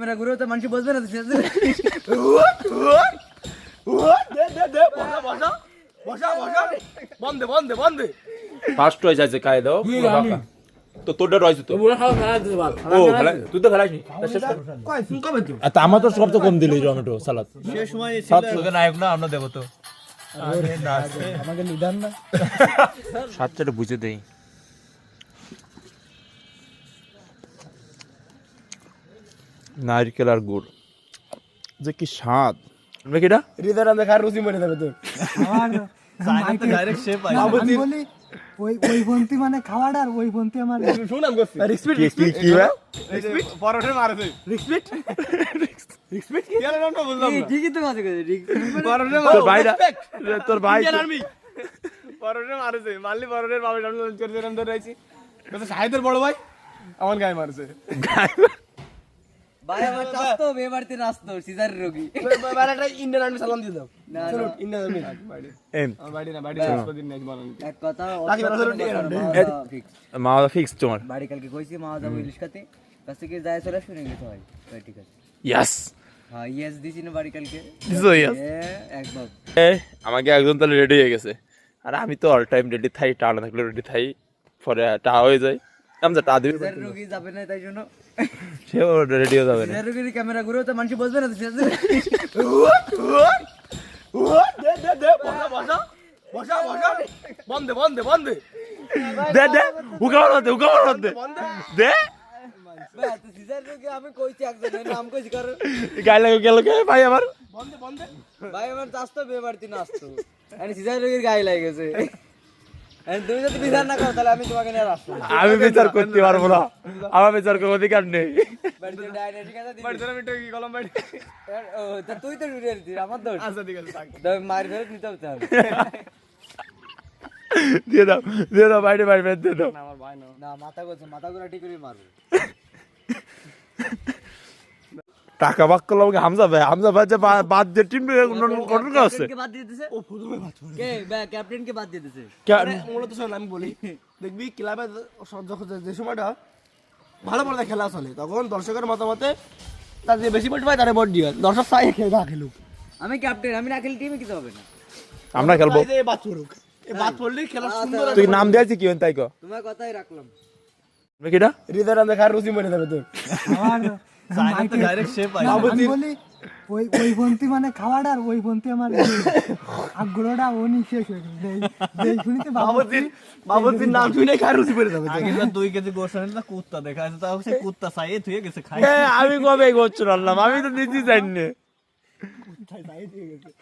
Camera ঘুরে তো মানুষ বসবে না তো সেটা বন্ধে বন্ধে বন্ধে ফার্স্ট হয়ে যাচ্ছে খাই দাও তো তোরটা রয়েছে তো ও তুই তো খেলাস তা আমার তো সবচেয়ে কম দিলি টমেটো সালাদ নায়ক না আমরা দেবো তো আমাকে নিদান না সাতটা বুঝে দেই নারকেল আর গুড়। যে কি স্বাদ। কিটা হৃদয় রাম দেখার রুচি মরে যাবে তোর। ওই ওই মানে খাওয়াটা আর ওই পন্থী আমার শুনাম করছি। রিসপিট কি কি ভাই? রিসপিট পরোটা মারছে। রিসপিট রিসপিট কি আর নামটা বুঝলাম না। ঠিকই তো কথা কইছে পরোটা তোর ভাই আর্মি পরোটা মারছে। মারলি পরোটার বাবা সামনে লঞ্চ করে দিলাম ধরে রয়েছি বলছে সাহিদের বড় ভাই? আমার গায়ে মারছে। ভাই আমার চাস্তো বিয়ে বাড়িতে সিজার রোগী। বাড়াটা ইন্ডিয়ান আর্মি সালাম দিয়ে দাও। না, ইন্ডিয়ান আর্মি। এম বাড়ি না বাড়ি দিন নেক্সট বানানি এক কথা লাকি বারো হাজার টাকা ফিক্স তোমার। বাড়ি কালকে কইছি মা যাব ইলিশ খাতে কাছ থেকে যায় চলে শুনে গেছে ভাই ভাই ঠিক আছে। ইয়াস হ্যাঁ ইয়েস দিছি না বাড়ি কালকে। দিছো yes? একদম আমাকে একজন তাহলে রেডি হয়ে গেছে। আর আমি তো অল টাইম রেডি থাই টা থাকলে রেডি থাই পরে টা হয়ে যায়। আমি টা দিবি রোগী যাবে না তাই জন্য। সেও রেডি হয়ে যাবে না। রোগীর ক্যামেরা ঘুরে তো মানুষ বসবে না তো সেটা দে দে দে বসা বসা বসা বসা বন্ধে বন্ধে বন্ধে দে। দে উকা মারতে উকা মারতে দে তো আমি কইছি একজনের নাম কইছি কারণ গায়ে লাগে গেল কে ভাই আমার। বন্ধে বন্ধে ভাই আমার চাস্তো বিয়ে বাড়িতে নাচতো আমি সিজার রোগীর গায়ে লাগে গেছে। তুমি যদি বিচার না করো তাহলে আমি তোমাকে নিয়ে আসব না। আমি বিচার করতে পারব না। আমার বিচার করার অধিকার নেই। তুই তো রুড়ে দিস আমার দোষ। আচ্ছা মারি ধরে নিতে হবে দিয়ে দাও দিয়ে দাও বাইরে বাইরে দিয়ে দাও। আমার ভাই না। না মাথা করছে মাথা করে ঠিক করে মারবো। টাকা বাক করলাম হামজা ভাই? হামজা ভাই যে বাদ যে টিম গঠন করছে ক্যাপ্টেনকে বাদ দিয়ে দিছে ও প্রথমে বাদ করে কে বে- ক্যাপ্টেনকে বাদ দিয়ে মূলত শোন আমি বলি দেখবি ক্লাবে যখন যে সময়টা ভালো পর্দা খেলা চলে তখন দর্শকের মতামতে তার যে বেশি ভোট পায় তারা ভোট দিয়ে দর্শক চাই খেলে না খেলুক। আমি ক্যাপ্টেন আমি না খেলে টিমে কিছু হবে না? আমরা খেলব। এই বাদ পড়ুক। এই বাদ পড়লেই খেলা সুন্দর তুই নাম দিয়েছি কি তাই কো? তোমার কথাই রাখলাম। কিটা? হৃদয় রাম দেখার রুচি মরে যাবে তোর। আমি বলি ওই ওই পন্থী মানে খাওয়াটা আর ওই পন্থী আমার আগ্রহটা ও শেষ হয়ে গেল যেই শুনিতে বাবুজির বাবুজির নাম শুনে খার রুচি মরে যাবে তোর। দুই কেজি না কুত্তা দেখা যাচ্ছে তাও সে কুত্তা থুয়ে গেছে খাই আমি কবে করছ রান্না আমি তো নিজে জানি না। এমনি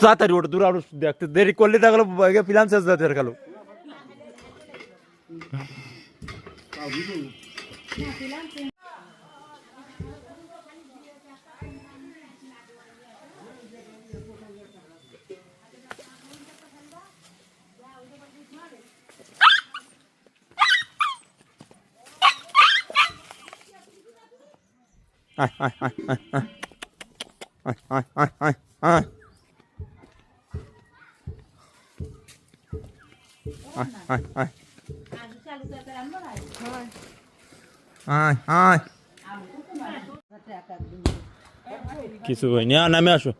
তাড়াতাড়ি ওটা দূর আরও দেখতে দেরি করলে থাকল প্ল্যান শেষ হয়ে গেল আয় আয় আয় আয় আয়। আয় আয় আয় আয় আয় আয় আয় আয় কিছু হয়নি আ, নামে আসো।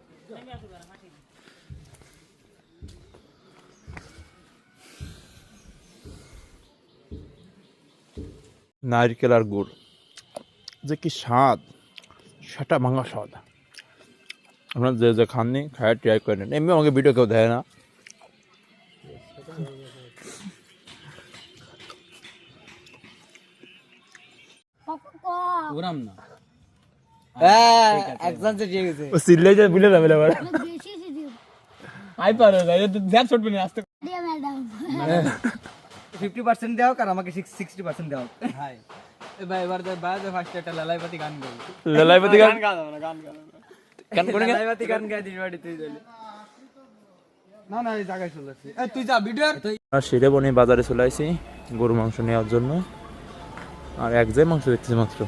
নারকেল আর গুড়। যে কি স্বাদ সেটা ভাঙা স্বাদ। আপনারা যে যে খাননি খায় ট্রাই করে নেন। এমনি আমাকে ভিডিও কেউ দেয় না। ওরাম না। হ্যাঁ একজন সে ঠিক আছে। ও সিল্লে যে ভুলে যাবে এবার। আই পারে না এটা আস্তে। দিয়ে ম্যাডাম ফিফটি পার্সেন্ট দেওয়া আর আমাকে সিক্সটি পার্সেন্ট দেওয়া হাই এবার এবার বাইরে ফার্স্ট একটা লালাইপাতি গান গাই। লালাইপতি গান? গান গাও না গান গাও গান গাই না না এই জায়গায় চলে আসছি। তুই যা ভিডিও সেরে বনে বাজারে চলে আসি গরু মাংস নেওয়ার জন্য। আর এক জায় মাংস দেখতেছি মাত্র।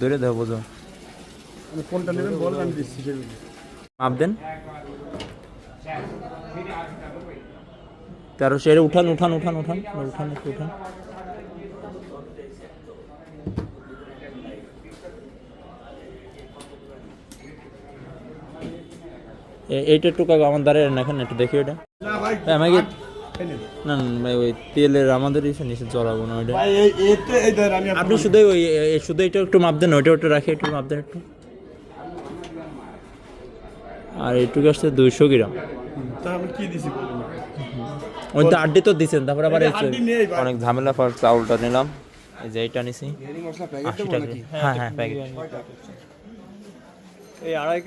ধরে দেবো কোনটা নেবেন বল আমি দিচ্ছি মাপ দেন। তেরো সেরে উঠান উঠান উঠান উঠান উঠান একটু উঠান। এইটা একটু কাকু আমার দ্বারা এখন একটু দেখি ওটা না আমাকে না না, ভাই, ওই তেলের আমাদের এসে নিচে চড়াবো না ওইটা। আপনি শুধু ওই শুধু এটা একটু মাপ দেন ওইটা ওটা রাখি একটু মাপ দেন একটু। আর এইটুকু আসছে দুইশো গ্রাম। কি দিছি ওই তো আড্ডি তো দিছেন তারপর আবার। অনেক ঝামেলা পর চাউলটা নিলাম। এই যে এইটা নিছি। আশি টাকা। হ্যাঁ হ্যাঁ প্যাকেট। এই আড়াই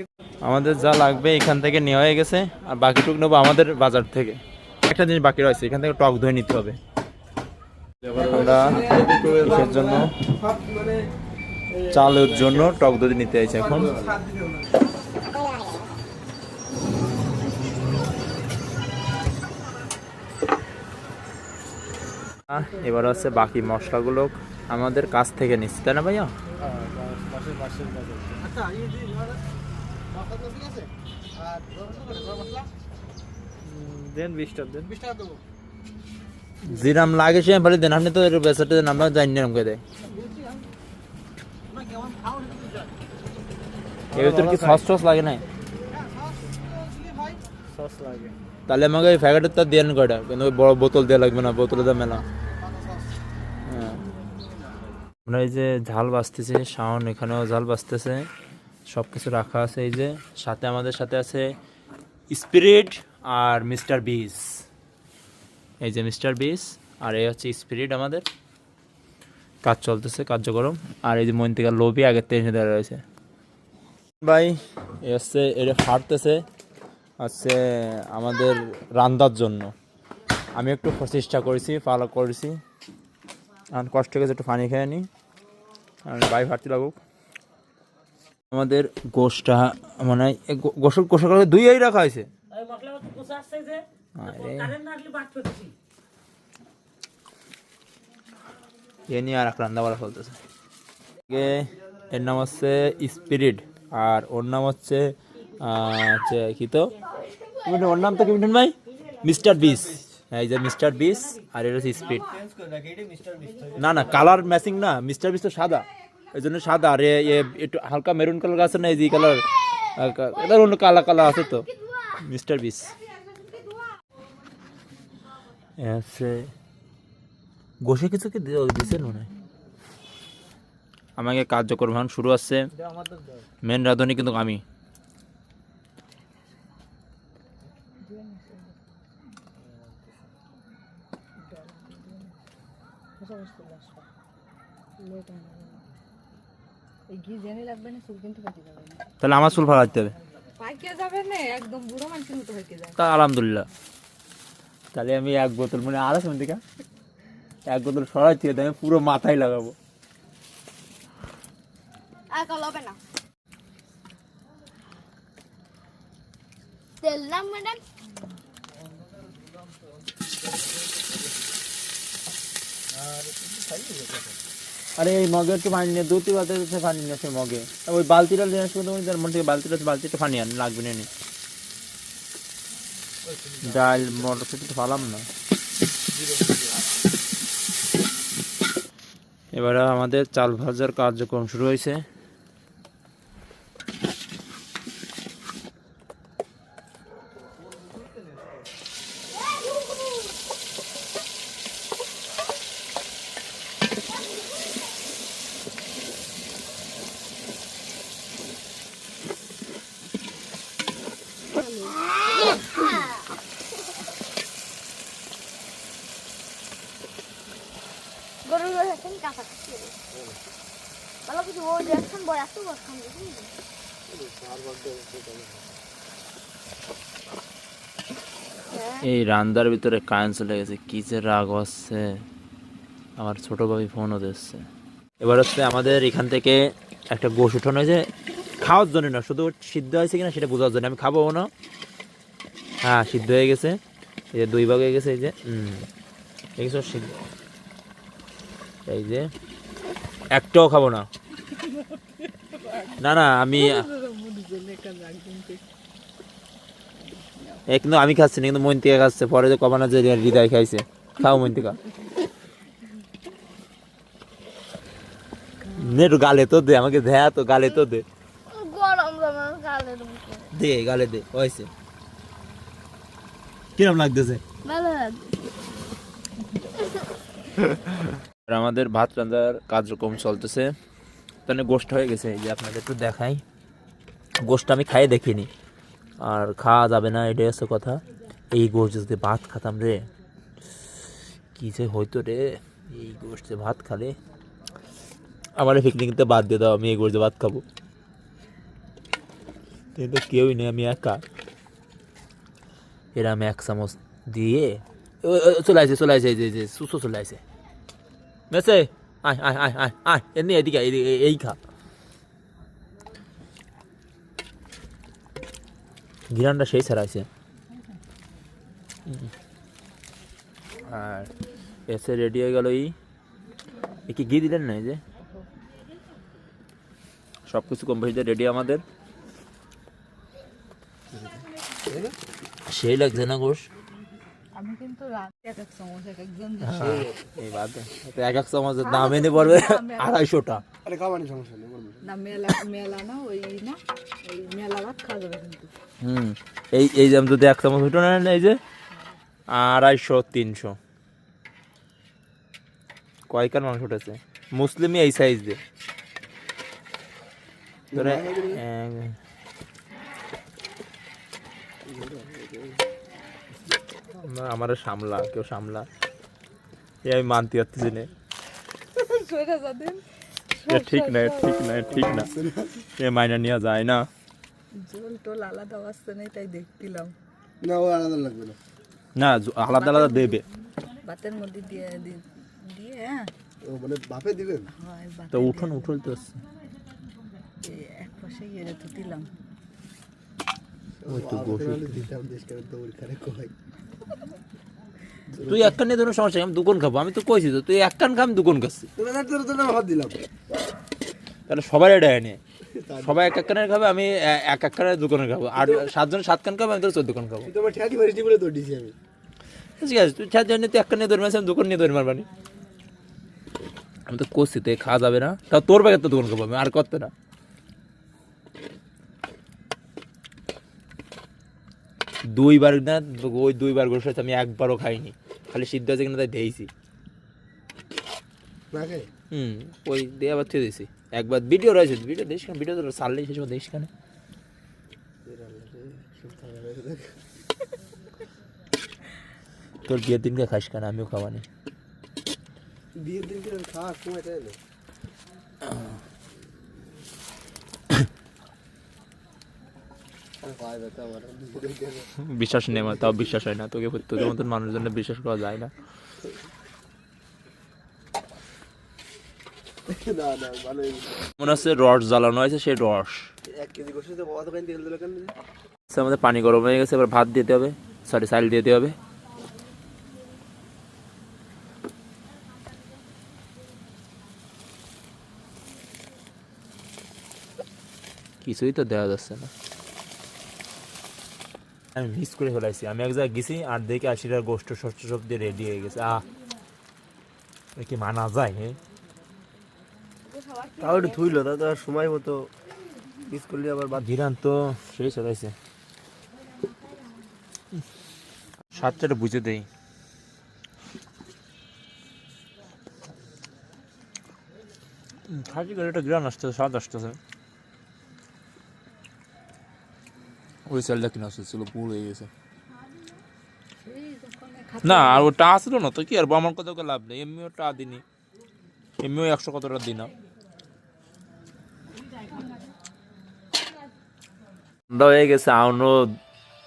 আমাদের যা লাগবে এখান থেকে নেওয়া হয়ে গেছে আর বাকিটুকু নেব আমাদের বাজার থেকে। একটা জিনিস বাকি রয়েছে এখান থেকে টক ধুয়ে নিতে হবে। আমরা কিসের জন্য? চালের জন্য টক দই নিতে চাইছি এখন। এবার হচ্ছে বাকি মশলাগুলো আমাদের কাছ থেকে নিচ্ছি তাই না ভাইয়া? দেন বিশটা দেন। জিরাম লাগে সে বলে দেন আপনি তো এর দেন আমরা জানি না আমাকে দেয়। এর ভিতর কি সস টস লাগে না সস লাগে। তাহলে আমাকে ওই প্যাকেটের তার দেন কয়টা? কিন্তু ওই বড় বোতল দেওয়া লাগবে না বোতলে দাম মেলা। হ্যাঁ। আমরা এই যে ঝাল বাঁচতেছি শাওন এখানেও ঝাল বাঁচতেছে সব কিছু রাখা আছে এই যে। সাথে আমাদের সাথে আছে স্পিরিট আর মিস্টার বিস এই যে মিস্টার বিস আর এই হচ্ছে স্পিরিট আমাদের। কাজ চলতেছে, কার্যক্রম। আর এই যে মন্তিকার লোভি আগের থেকে দেওয়া রয়েছে। ভাই, এ হচ্ছে এটা ফাটতেছে হচ্ছে আমাদের রান্নার জন্য। আমি একটু প্রচেষ্টা করেছি ফলো করেছি। আর কষ্ট গেছে একটু পানি খেয়ে নিই। আর বাই ফাটতে লাগুক। আমাদের গোশটা মানে গোসল গোসল করে দুই এই রাখা হয়েছে। আরে। এ নিয়ে আর এক রান্না করা চলতেছে। এর নাম হচ্ছে স্পিরিট আর ওর নাম হচ্ছে কি তো? ওর নাম তো কি ভাই? মিস্টার বিস। এই যে মিস্টার বিস আর এটা হচ্ছে স্পিড। না না কালার ম্যাচিং না মিস্টার বিস তো সাদা। এই জন্য সাদা আর একটু হালকা মেরুন কালার আছে না এই যে কালার এটা অন্য কালা কালার আছে তো মিস্টার বিস। হচ্ছে গোসে কিছু কি দিয়েছেন মনে হয়? আমাকে কার্যক্রম এখন শুরু আছে। মেন রাঁধুনি কিন্তু আমি এই ঘি জেনে লাগবে না চুল কিন্তু পাকি যাবে না তাহলে আমার চুল ফালাতে হবে। হয়ে তা আলহামদুলিল্লাহ। তাহলে আমি এক বোতল মানে আড়াই মিনিট থেকে এক বোতল সরাই দিয়ে আমি পুরো মাথায় লাগাবো। আর আরে এই মগে একটু পানি নিয়ে দুটি বালতি হচ্ছে পানি নিয়ে আসে মগে। ওই বালতিটা নিয়ে আসবে তুমি তার মন থেকে বালতিটা বালতি বালতিটা পানি আন, লাগবে না ডাল, মটরশুটি ফালাম না। এবারে আমাদের চাল ভাজার কার্যক্রম শুরু হয়েছে গরুর গাছ এখন কাঁচা কাঁচা দেখুন এই রান্দার ভিতরে কারেন্ট চলে গেছে, কি যে রাগ হচ্ছে। আমার ছোট ভাবি ফোনও দিচ্ছে। এবার হচ্ছে আমাদের এখান থেকে একটা গোশ উঠানো হয়েছে, খাওয়ার জন্য না, শুধু সিদ্ধ হয়েছে কিনা সেটা বোঝার জন্য। আমি খাব না হ্যাঁ সিদ্ধ হয়ে গেছে। এই যে দুই ভাগ হয়ে গেছে, এই যে, হুম। এই সিদ্ধ। এই যে একটাও খাব না। না না আমি কিন্তু আমি খাচ্ছি না কিন্তু মন্তিকা খাচ্ছে। পরে যে কমানো যে হৃদয় খাইছে। খাও মন্তিকা। একটু গালে তো দে আমাকে দেয়া তো গালে তো দে। দে গালে দে হয়েছে। কিরম লাগতেছে? ভালো আমাদের ভাত রান্নার কার্যক্রম চলতেছে। তাহলে গোষ্ঠ হয়ে গেছে, এই যে আপনাদের একটু দেখাই। গোষ্ঠ আমি খাই দেখিনি। আর খাওয়া যাবে না, এটাই হচ্ছে কথা। এই গোষ্ঠ যদি ভাত খাতাম রে, কী যে হইতো রে? এই গোষ্ঠে ভাত খালে আমার পিকনিকতে বাদ দিয়ে দাও, আমি এই গোষ্ঠে ভাত খাব। কিন্তু কেউই নেই, আমি একা। এরা আমি এক চামচ দিয়ে চলে আসে চলে আসে যে- এই যে সুসো চলে আসে মেসে আয় আয় আয় আয় আয় এমনি এদিকে এই খা গিরানটা সেই ছাড়াইছে আর এসে রেডি হয়ে গেল এই এ কি ঘি দিলেন না এই যে সব কিছু কমপ্লিট রেডি আমাদের সেই লাগছে না গোশ আমি কিন্তু এক এক চামচ এক একজন এই বাদ এক এক চামচের দাম এনে পড়বে আড়াইশোটা। আরে খাওয়ানি সমস্যা নেই না মেলা মেলা না ওই না ওই মেলা ভাত খাওয়া যাবে কিন্তু। হুম এই এই আমি যদি এক চামচ নেন এই যে আড়াইশো তিনশো। কয়কার মাংস উঠেছে? মুসলিমই এই সাইজ দিয়ে তোরে না, আমারে সামলা কেউ সামলা। এই আমি মানতে পারতেছি না। এ ঠিক না ঠিক না ঠিক না। এ মাইনা নেওয়া যায় না। জল টোল আলাদা আসছে না তাই দেখছিলাম। না ও আলাদা লাগবে না। না আলাদা আলাদা দেবে। ভাতের মধ্যে দিয়ে দি- দিয়ে হ্যাঁ। ও মানে বাপে দিবেন? তো উঠোন উঠল তো এক পাশে ইয়ে রেখে দিলাম। ওই তো গোশ দিতাম দেশ করে দৌড় করে কই তুই এক কান নিয়ে ধরো সমস্যা আমি দুগুণ খাব। আমি তো কইছি তো তুই এক কান খা আমি দুগুণ খাচ্ছি। তোর তোর দিলাম। তাহলে সবাই এটা এনে। সবাই এক এক কানের খাবে আমি এক এক কানের দুগুণের খাব। আর সাতজন সাত কান খাবে আমি তো চোদ্দ কান খাব। ঠেকি আছে তুই চার জন্য তুই এক কান নিয়ে ধরে আমি দুগুণ নিয়ে ধরে মারবানি। আমি তো করছি তো খাওয়া যাবে না। তা তোর ব্যাগের তো দুগুণ খাব আমি আর করতে না। দুইবার না ওই দুইবার গোস আমি একবারও খাইনি। খালি সিদ্ধ আছে কিনা তাই দিয়েছি হুম ওই দিয়ে আবার থুয়ে দিয়েছি একবার ভিডিও রয়েছে ভিডিও দেখিস কেন? ভিডিও তো সারলেই শেষ দেখিস কেন? তোর বিয়ের দিনকে খাস কেন? আমিও খাওয়ানি। বিয়ের দিন করে খাওয়া সময় তাই বিশ্বাস নেই তাও বিশ্বাস হয় না। তোকে তোদের মতন মানুষজনের বিশ্বাস করা যায় না। মনে হচ্ছে রস জ্বালানো হয়েছে সেই রস। আচ্ছা, আমাদের পানি গরম হয়ে গেছে এবার ভাত দিতে হবে। সরি চাল দিতে হবে। কিছুই তো দেওয়া যাচ্ছে না। আমি মিস করে ফেলাইছি আমি এক জায়গায় গেছি আর দেখে আশিটার গোষ্ঠ শস্য সব দিয়ে রেডি হয়ে গেছে। আহ! কি মানা যায় হ্যাঁ তাও একটু থুইলো তা তো আর সময় মতো মিস করলে আবার বাদ গিরান তো সেই চলাইছে সাতটাটা বুঝে দেই। খাসি করে একটা গ্রান আসতেছে স্বাদ আসতেছে। ওই চালটা কিনা আসছে ছিল পুরো হয়ে গেছে। না আর ওটা আসলো না তো কি? আর আমার কত লাভ নেই। এমনিও টা দিনি এমনিও একশো কতটা দিনা সন্ধ্যা হয়ে গেছে আউনো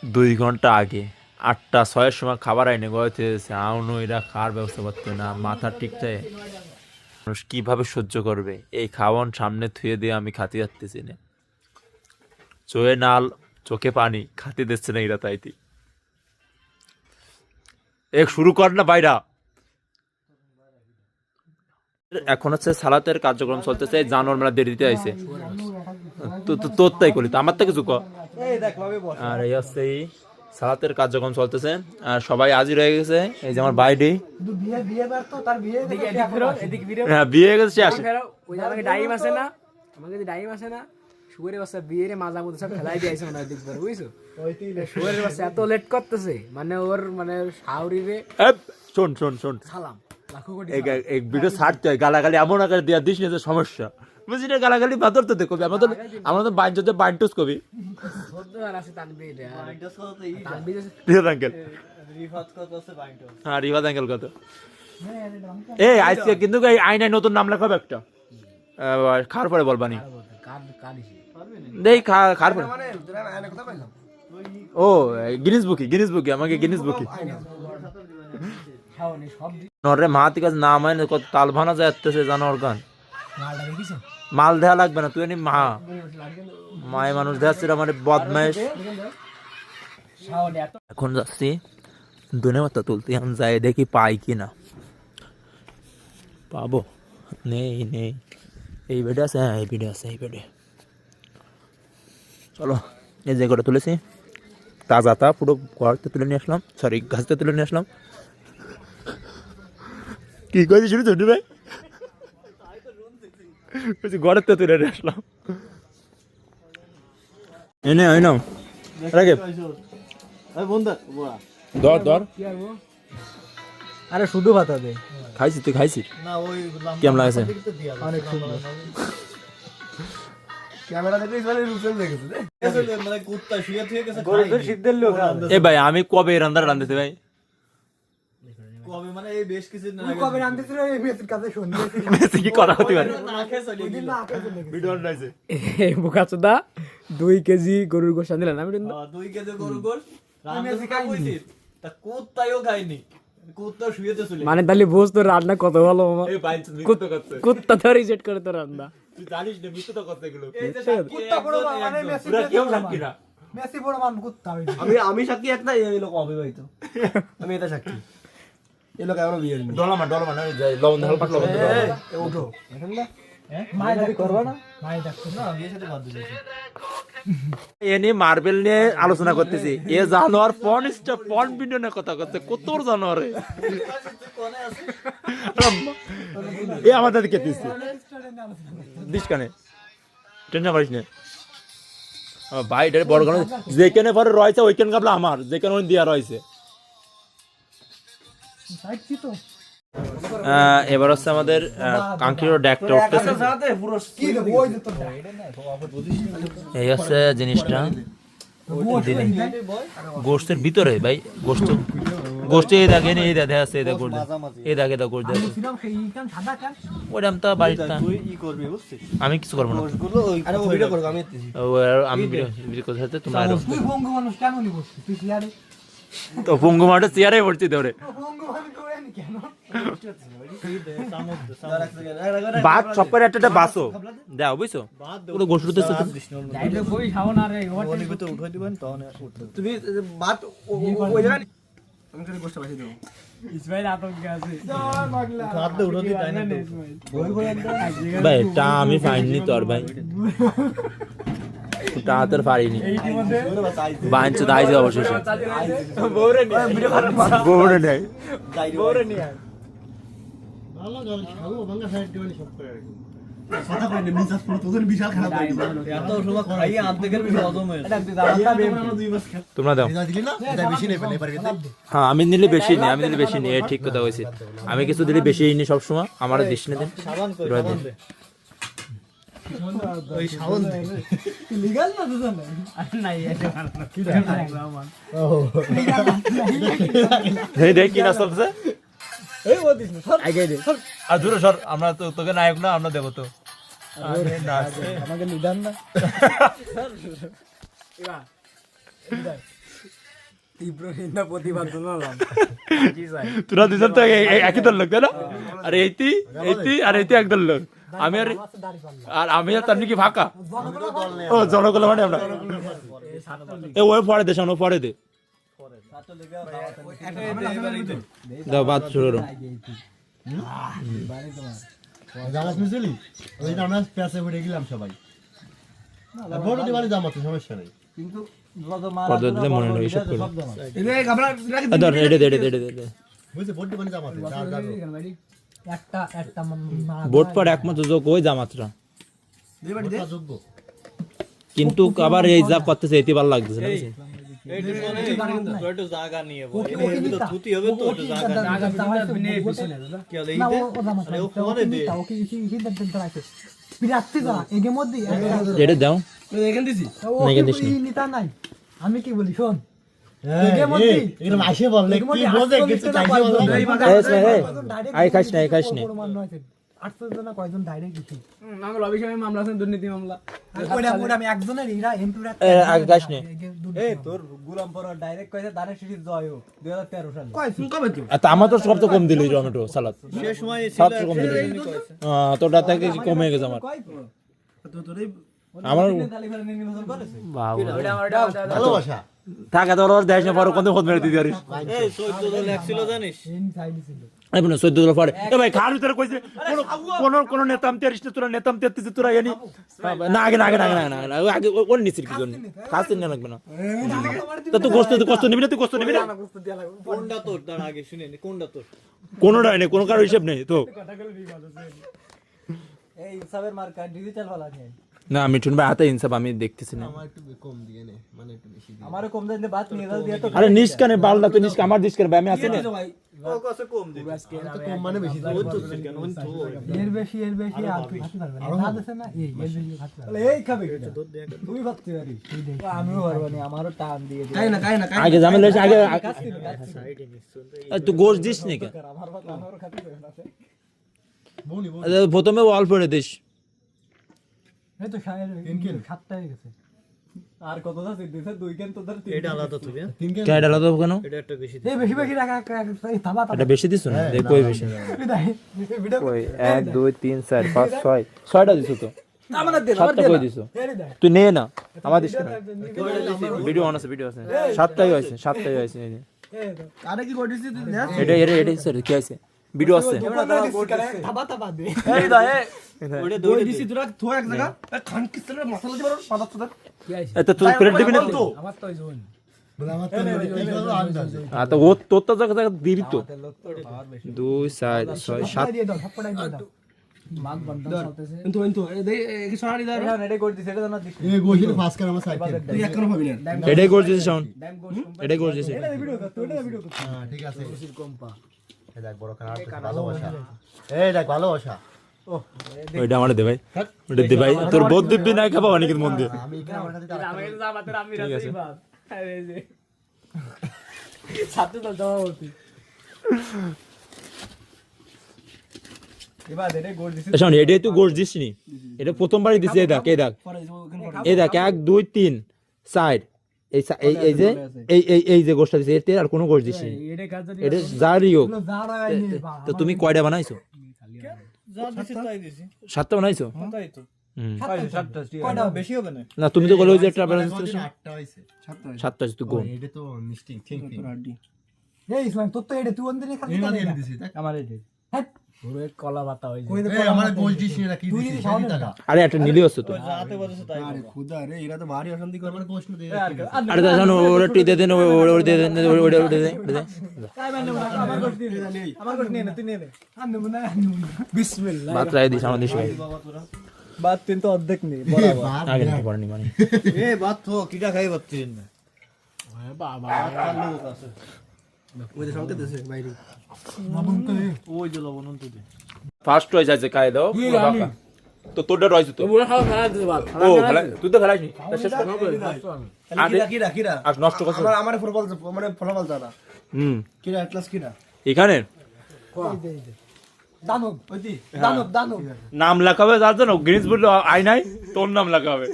দুই ঘণ্টা আগে। আটটা ছয়ের সময় খাবার আইনে গড়াইতে আউনো এরা খাওয়ার ব্যবস্থা করতে না মাথা ঠিকঠাক মানুষ কীভাবে সহ্য করবে? এই খাওয়ান সামনে থুয়ে দিয়ে আমি খাতে যাচ্তেছি না। চোখে নাল চোখে পানি খাতে দিচ্ছে না এরা তাইতি। এ শুরু কর না বাইরা। এখন হচ্ছে সালাতের কার্যক্রম চলতেছে জানোয়ার মেলা দেরি দিতে আইছে তোর তাই করলি তো আমার থেকে কিছু ক। এই দেখ ভাবি বস আর এই হচ্ছে এই সালাতের কার্যক্রম চলতেছে আর সবাই হাজির রয়ে গেছে এই যে আমার বাইডি হ্যাঁ বিয়ে গেছে সে আসে। আমাকে আছে না আমাকে আছে না শুয়ারের বাচ্চা বিয়ের মাজা মধ্যে সব ফেলাই দিয়েছে মনে হয় দিকবার বুঝছ? শুয়ারের বাচ্চা এত লেট করতেছে মানে ওর মানে শাওরিরে শোন শোন শোন। সালাম লাখো কোটি এই গা- ভিডিও ছাড়তে হয় গালাগালি এমন আকারে দিয়া দিস না যে সমস্যা। বুঝলি না গালাগালি বাদর তো দেখবি আমাদের আমাদের কবি। রিহাদ আঙ্কেল। রিফাত কত আছে বাইন্টো হ্যাঁ রিহাদ আঙ্কেল কত? এই আজকে কিন্তু এই আইনায় নতুন নাম লেখাবে একটা। খার পরে বলবানি। কার দেই খার মানে ও গিনিস বুকি গিনিস বুকি আমাকে গিনিস বুকি নরে মা থেকে না মানে কত তাল ভানা যাচ্ছে জানোর গান। মাল দেয়া লাগবে না তুই এনে মা। মায় মানুষ দেখাচ্ছে আমার বদমাইশ। এখন যাচ্ছি দুনে মাথা তুলতে আমি যাই দেখি পাই কি না পাবো। নেই নেই। এই বেডে আছে হ্যাঁ এই বেডে আছে এই বেডে। চলো এই যে করে তুলেছি। তাজা তা পুরো ঘরতে তুলে নিয়ে আসলাম। সরি গাছতে তুলে নিয়ে আসলাম। কি করেছি শুনে ছোট ভাই বলছি, ঘরের তো তুলে নিয়ে আসলাম। এনে ওই নাও। রাখে। বুড়া। ধর ধর। আরে শুধু ভাত হবে। খাইছি তুই খাইছিস? না ওই কেমন লাগছে? অনেক এ ভাই আমি কবে এই রান্নাটা রান্ধতে ভাই? মানে দুই কেজি গরুর আমি দুই কেজি রান্না তা খাইনি মানে তাহলে বোঝ তোর রান্না কত ভালো কুত্তা তো রিজেক্ট করে তোর রান্না। তুই জানিস না মিথ্যা তো করতে এগুলো। এই যে সাক্ষী কুত্তা বড় মানে মেসি কেউ সাক্ষী না। মেসি বড় মান কুত্তা আমি আমি সাক্ষী একটা এই লোক অবিবাহিত। আমি এটা সাক্ষী। এই লোক এখনও বিয়ে হয়নি। ডলামা ডলামা না যাই লবণ ঢাল পাট লবণ উঠো। মাই না? এ নিয়ে মার্বেল নিয়ে আলোচনা করতেছি। এ জানোয়ার পন পন বিনিয়নের কথা করতে কত জানোয়ার এ। আমাদের দিকে দিচ্ছে দিস কানে। টেনশন করিস না। আমার ভাই এটা বড় কারণ যেখানে পরে রয়েছে ওইখানে কাপলা আমার। যেখানে ওই দিয়া রয়েছে। এবার হচ্ছে আমাদের কাঙ্ক্ষিত ড্যাকটা উঠতেছে কি এই হচ্ছে জিনিসটা। গোষ্ঠের ভিতরে ভাই গোষ্ঠ। গোষ্ঠী এই এই আছে এই ওইটা আমি তো বাড়িতে তুই ই করবি বুঝছিস? আমি কিছু করব না। আমি ভিডিও করতে তোমরা তো পঙ্গু মাঠে চেয়ারে পড়ছি ধরে করে বাদ সব করে একটা বাসো। দাও বুঝছ? পুরো গোষ্ঠ তো তুমি ওই জায়গায় আমি দেবো। না ভাই আমি পাইনি তোর ভাই। টা তোর পারিনি। বাঞ্চ দাই যে অবশেষে। বউরে নেই কথা কইনি মিসাস পুরো তোদের বিশাল খারাপ হয়ে গেছে। এত সময় বেশি হজম হয়েছে তোমরা দাও। রেজাল্ট দিলি না? এটা বেশি নেই হ্যাঁ আমি নিলে বেশি নিই আমি নিলে বেশি নিই এ ঠিক কথা হয়েছে আমি কিছু দিলে বেশি নিই সবসময় আমার দিস না দিন সাবান কই রয় দিন। ওই সাবান না দুজন নাই কি এই দেখ কি না চলছে? এই ও দিস না সর। আগে দে। আর দূরে সর আমরা তো তোকে নায়ক না আমরা দেবো তো। আমাকে নিদান না। তোরা দুজন তো একই দল লোক তাই না? আর এইটি এইটি আর এইটি একদল লোক। আমি আর আর আমি আর তার কি ফাঁকা? ও জনগণ মানে আমরা। এ ওই পরে দে শোনো পরে দে। দাও বাদ শুরু করো। জামাত মিছিলি ওই আমরা প্যাসে উঠে গেলাম সবাই। ভোট দিবারে জামাত সমস্যা নেই। কিন্তু দিলে মনে নেই হিসাব করো সব জমা এই গাবলা আ, ধর এডে দে এডে দে এডে দে, এডে দে বুঝছে ভোট দিবারে জামাত যার যার একটা একটা মা- ভোট পর একমাত্র যোগ ওই জামাতরা ভোটটা যোগ্য কিন্তু আবার এই যা করতেছে এটি ভালো লাগতেছে না বুঝলি? এইটার মানে তোর একটু জায়গা নিয়ে বল ওকে- এর ওকে ভিতর নিতা। থুতি হবে তো ও- একটু ওকে জায়গা নিতা, নিয়ে। জায়গা জামাইতে ভোটে- কি হলো না, এইতে? ও- ও জামাত আরে ও না, ফোনে ওকে দে। নিতা, ওকে ইসি- ইসি দে- দে- দে- বিরাটটি যা, এগের মধ্যেই একটা- এটা দাও এখান দিছি ও না, কি এখানে দিস নি। ই নিতা নাই আমি কি বলি শোন আমার অভিষেকে মামলা আছে দুর্নীতি মামলা। আর ওইটা- ওইটা আমি একজনের এরা এমপিরা এ, আগে খাস নে। এগের দুর্নীতি এই মামলা। তোর গুলাম পর ডাইরেক্ট কইছে দানের শিশির জয় হোক 2013 সালে। কয় তুমি কবে তো সবচেয়ে কম দিল টমেটো সালাদ। সবচেয়ে কম দিল। তোটা থেকে কমে গেছে আমার? আমার ভালোবাসা। থাকে তোর ওর দেশ না পরে কোন মেরে দিতে পারিস। চোদ্দ দল এক ছিল জানিস? এই চাইলি ছিল। এই বলে চোদ্দ দিন পরে। এ ভাই খার ভিতরে কইছে কোন কোন কোন নেতাম তেরিস তোরা নেতাম তেত্রিশ তোরা এনি না। আগে না আগে না আগে না আগে না আগে- আগে ওর কি জন্য? খাস না লাগবে না। তা তুই কষ্ট তুই কষ্ট নিবি না তুই কষ্ট নিবি না? কোনটা তোর? আগে শুনে নি কোনটা তোর? কোনোটাই নেই কোনো কারও হিসাব নেই তো। এই হিসাবের মার্কা ডিজিটাল वाला নেই না মিঠুন ভাই হাতে ইনসাফ আমি দেখতেছি না আমার একটু কম দিয়ে নে মানে একটু বেশি দিয়ে আমারও কম দিলে বাত নিয়ে দাও দিয়ে তো আরে নিস কানে বালটা তুই নিস আমার দিস করে ভাই আমি আছি না ও কাছে কম দিবি তো কম মানে বেশি দিয়ে ওই তো কেন ওই তো এর বেশি এর বেশি আর তুই খাতে পারবে না না দেশে না এই এর বেশি খাতে পারবে তাহলে এই খাবে কিনা? তুমি ভাবতে পারিস আমিও পারব না আমারও টান দিয়ে দিও। কাই না কাই না কাই আগে ঝামেলা হয়েছে, আগে কাজ কিনো, কাজ কিনো। আরে তুই গোশ দিস নাকি আমার ভাত আমারও খাতে পারবে না বউনি বউ আরে প্রথমে অল্প করে দিস এই তো সাতটা হয়ে গেছে। আর কত আছে দিছে দুই কেন তিন এটা আলাদা তুমি? তিন কে কে ডালা কেন? এটা একটা বেশি এই বেশি বেশি রাখা থাবা থাবা এটা বেশি দিস না? দেখ কই বেশি? কই এক দুই তিন চার পাঁচ ছয়। ছয়টা দিছো তো? সাতটা তুই নে না আমার দিস না। ভিডিও অন আছে ভিডিও আছে। সাতটাই হয়েছে সাতটাই হয়েছে কি করিস তুই? দেখ। এটা এটা এটা স্যার কি আছে ভিডিও আছে থাবা থাবা দে এই দা এ ওটা দই দিছি তোরা থো এক জায়গা খান কিসলে মশলা দিবার পাতা তো এত তুই প্লেট দিবি না তো আমার তো জোন দুই চার ছয় সাত এটাই করছিস শাওন এটাই করছিস হ্যাঁ ঠিক আছে এই দেখ বড় কার ভালোবাসা। এই দেখ ভালোবাসা। ওইটা আমার দে ভাই। ওইটা দে ভাই। তোর বোধ দিবি না খাবা অনেকের মন দিয়ে আমি এখানে আমার কাছে আমাকে তো জামাতের আমি রাতেই বাদ। আরে এই যে। ছাত্র দল সভাপতি এবার এটাই গোল দিছে শাওন এটাই তুই গোশ দিস এটা প্রথমবারই দিছে এই দেখ এই দেখ। এই দেখ এক দুই তিন চার এই এই এই যে এই এই এই যে গোষ্ঠটা দিছে এতে আর কোনো গোশ দিস এটা যারই হোক তো তুমি কয়টা বানাইছো? দিছি দিছি। সাতটা বানাইছো? হবে? না। না তুমি তো বলো যে ট্রাভেল সাতটা সাতটা তুই গোন ইসলাম তোর তো এটা তুই। দিছি আমার এটাই পুরো এক কলা পাতা হয়ে দে আমার গোল না কি দিছিস আরে একটা নিলি হচ্ছে তো। যাতে বলেছে তাই আরে খুদা রে এরা তো ভারী অশান্তি করে। আমার প্রশ্ন দিয়ে আরে দাদা জানো টি দে দেন ওরা ওরা দে দেন ওরা ওরা দে দেন আমার গোল দিয়ে নে। আমার গোল নিয়ে নে তুই নিয়ে নে। আর না আর বিসমিল্লাহ। ভাত রাই দিস আমার দিস বাদ তিন তো অর্ধেক নেই বরাবর। আগে না পড়নি মানে। এ বাত তো কিটা খাই বাচ্চিন না বাবা। লোক আছে। ওই যে সঙ্গে দেশে বাইরে। ওই যে লবণ তো দে ফার্স্ট হয়ে কায় দাও তো তোরটা রয়েছে ও তুই। আরে নষ্ট আমার মানে ফলাফল জানা হুম। কিরা অ্যাটলাস কিরা? এখানে? দানব নাম লেখাবে যার জন্য। গ্রিনস বুল আই নাই তোর নাম লেখাবে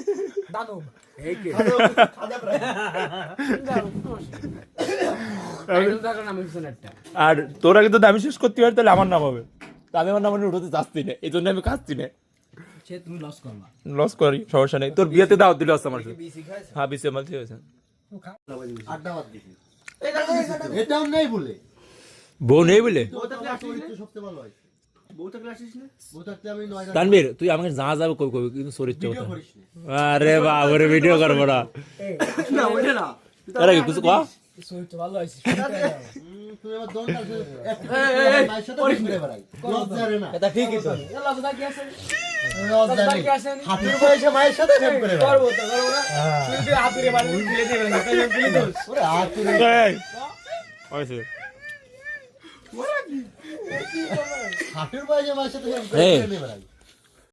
দানব। একটা আর তোরা কিন্তু দামি শেষ করতে পারি তাহলে আমার নাম হবে। তা আমি আমার নাম উঠতে চাচ্ছি না এই জন্য আমি খাচ্ছি না। তুমি লস করবা। লস করি সমস্যা নেই। তোর বিয়েতে দাওয়াত দিলে আসতে আমার। হ্যাঁ বিসে মাল ঠিক আছে এটাও নেই বলে। বউ নেই বলে? সবচেয়ে ভালো হয়। তানবীর তুই আমাকে যা যাবে কই কই কিন্তু করিস না। আরে বাবরে ভিডিও করব না। আরে কিছু কয়া? হয়েছে। হুম, তুই আমার দরকার আছে একটা মায়ের সাথে বেড়াই লজ্জা রে না এটা ঠিকই তো লজ্জা কি আছে লজ্জা নেই কি আছে হাতির বয়সে করব তো